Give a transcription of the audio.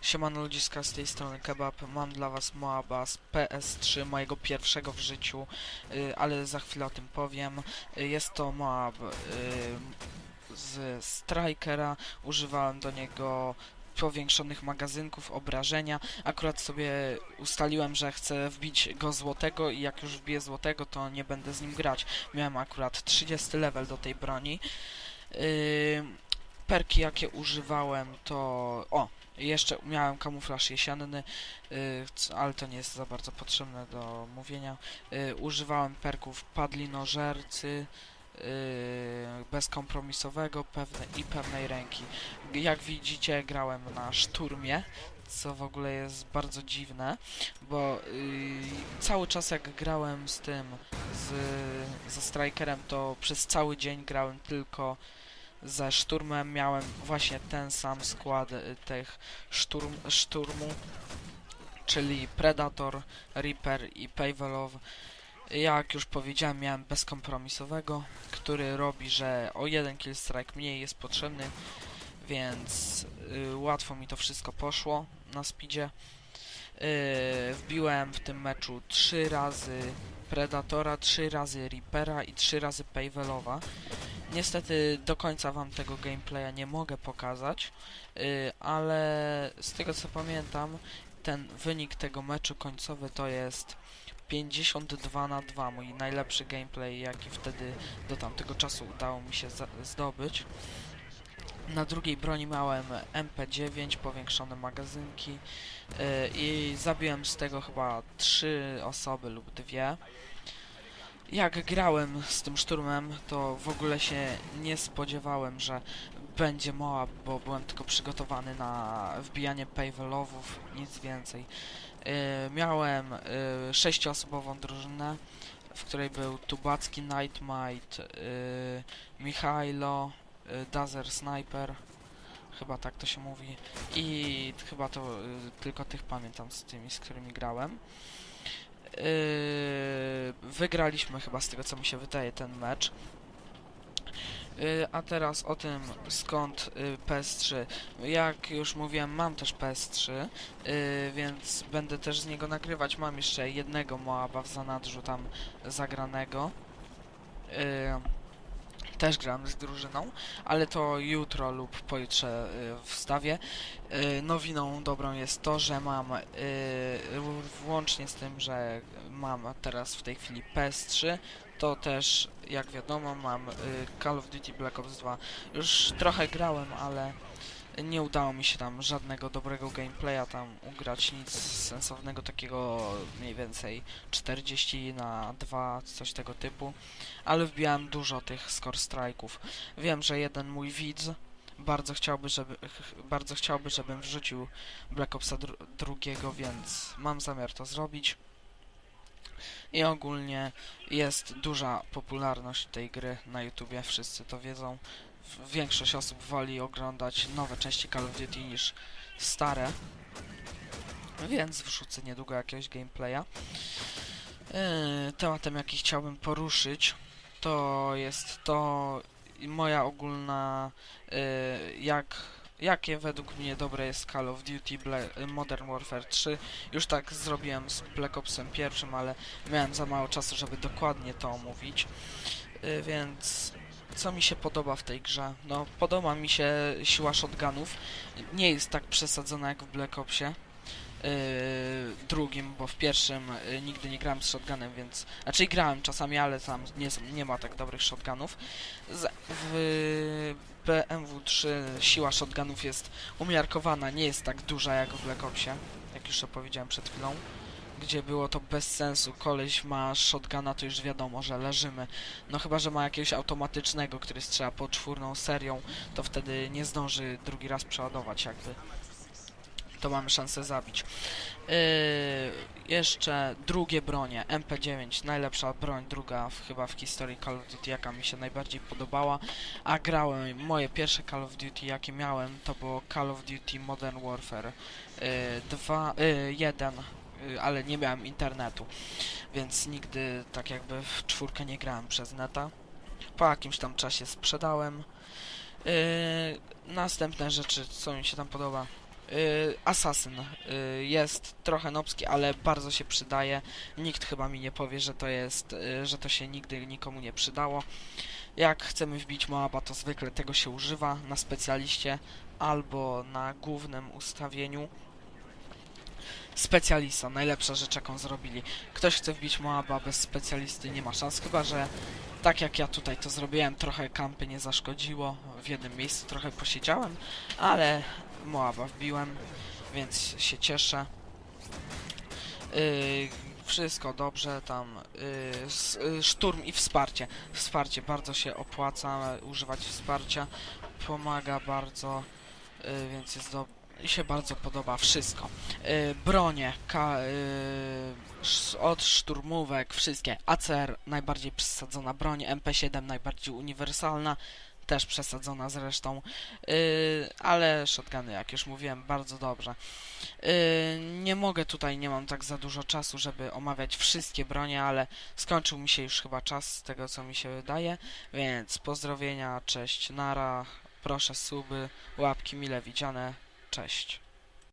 Siemano ludziska z tej strony Kebab. Mam dla was Moaba z PS3, mojego pierwszego w życiu, y, ale za chwilę o tym powiem. Y, Jest to Moab y, z Strikera. Używałem do niego powiększonych magazynków, obrażenia. Akurat sobie ustaliłem, że chcę wbić go złotego i jak już wbiję złotego, to nie będę z nim grać. Miałem akurat 30 level do tej broni. Yy, perki jakie używałem to... O! Jeszcze miałem kamuflaż jesienny, yy, ale to nie jest za bardzo potrzebne do mówienia. Yy, używałem perków padlinożercy, yy, bezkompromisowego pewne, i pewnej ręki. Jak widzicie grałem na szturmie, co w ogóle jest bardzo dziwne, bo yy, cały czas jak grałem z tym, z, ze Strikerem, to przez cały dzień grałem tylko ze szturmem miałem właśnie ten sam skład y, tych szturm, szturmu, czyli Predator, Reaper i Pavelov. Jak już powiedziałem, miałem bezkompromisowego, który robi, że o jeden kill strike mniej jest potrzebny, więc y, łatwo mi to wszystko poszło na speedzie. Y, wbiłem w tym meczu trzy razy Predatora, trzy razy Reapera i trzy razy Pavelowa. Niestety do końca wam tego gameplaya nie mogę pokazać, yy, ale z tego co pamiętam, ten wynik tego meczu końcowy to jest 52 na 2, mój najlepszy gameplay jaki wtedy do tamtego czasu udało mi się zdobyć. Na drugiej broni miałem MP9, powiększone magazynki yy, i zabiłem z tego chyba 3 osoby lub dwie jak grałem z tym szturmem, to w ogóle się nie spodziewałem, że będzie Moab, bo byłem tylko przygotowany na wbijanie paywellowów, nic więcej. Yy, miałem yy, sześcioosobową drużynę, w której był Tubacki Nightmite, yy, Michailo, yy, Dazer Sniper, chyba tak to się mówi, i chyba to yy, tylko tych pamiętam z tymi, z którymi grałem. Yy, wygraliśmy chyba z tego co mi się wydaje ten mecz. Yy, a teraz o tym skąd yy, PS3. Jak już mówiłem, mam też PS3, yy, więc będę też z niego nagrywać. Mam jeszcze jednego Moaba w zanadrzu tam zagranego. Też gram z drużyną, ale to jutro lub pojutrze yy, wstawię. Yy, nowiną dobrą jest to, że mam yy, włącznie z tym, że mam teraz w tej chwili PS3, to też jak wiadomo mam y, Call of Duty Black Ops 2. Już trochę grałem, ale nie udało mi się tam żadnego dobrego gameplaya tam ugrać, nic sensownego takiego mniej więcej 40 na 2, coś tego typu, ale wbijałem dużo tych score strike'ów. Wiem, że jeden mój widz bardzo chciałby, żeby, bardzo chciałby, żebym wrzucił Black Opsa dru drugiego, więc mam zamiar to zrobić. I ogólnie jest duża popularność tej gry na YouTubie, wszyscy to wiedzą. Większość osób woli oglądać nowe części Call of Duty niż stare. Więc wrzucę niedługo jakiegoś gameplaya. Yy, tematem jaki chciałbym poruszyć to jest to moja ogólna yy, jak jakie według mnie dobre jest Call of Duty Modern Warfare 3. Już tak zrobiłem z Black Opsem pierwszym, ale miałem za mało czasu, żeby dokładnie to omówić. Yy, więc co mi się podoba w tej grze? No, podoba mi się siła shotgunów. Nie jest tak przesadzona jak w Black Opsie. Yy, drugim, bo w pierwszym yy, nigdy nie grałem z shotgunem, więc... Znaczy grałem czasami, ale tam nie, nie ma tak dobrych shotgunów. Z, w BMW 3 siła shotgunów jest umiarkowana, nie jest tak duża jak w Black Opsie, jak już to powiedziałem przed chwilą, gdzie było to bez sensu. Koleś ma shotguna, to już wiadomo, że leżymy. No chyba, że ma jakiegoś automatycznego, który strzela poczwórną serią, to wtedy nie zdąży drugi raz przeładować jakby. To mamy szansę zabić. Yy, jeszcze drugie bronie, MP9, najlepsza broń, druga w, chyba w historii Call of Duty, jaka mi się najbardziej podobała. A grałem, moje pierwsze Call of Duty jakie miałem, to było Call of Duty Modern Warfare 2, 1, ale nie miałem internetu, więc nigdy tak jakby w czwórkę nie grałem przez neta. Po jakimś tam czasie sprzedałem. Yy, następne rzeczy, co mi się tam podoba, Y, Assassin y, jest trochę nobski, ale bardzo się przydaje. Nikt chyba mi nie powie, że to jest, y, że to się nigdy nikomu nie przydało. Jak chcemy wbić Moaba, to zwykle tego się używa na specjaliście albo na głównym ustawieniu. Specjalista, najlepsza rzecz jaką zrobili. Ktoś chce wbić Moaba bez specjalisty, nie ma szans, chyba że tak jak ja tutaj to zrobiłem, trochę kampy nie zaszkodziło, w jednym miejscu trochę posiedziałem, ale Moaba wbiłem, więc się cieszę. Yy, wszystko dobrze, tam s- yy, szturm i wsparcie. Wsparcie bardzo się opłaca, używać wsparcia pomaga bardzo, yy, więc jest do... się bardzo podoba wszystko. Yy, bronie, ka, yy, od szturmówek, wszystkie. ACR najbardziej przesadzona broń, MP7 najbardziej uniwersalna, też przesadzona zresztą, yy, ale shotguny, jak już mówiłem, bardzo dobrze. Yy, nie mogę tutaj, nie mam tak za dużo czasu, żeby omawiać wszystkie bronie, ale skończył mi się już chyba czas z tego, co mi się wydaje, więc pozdrowienia, cześć, nara, proszę suby, łapki mile widziane, cześć.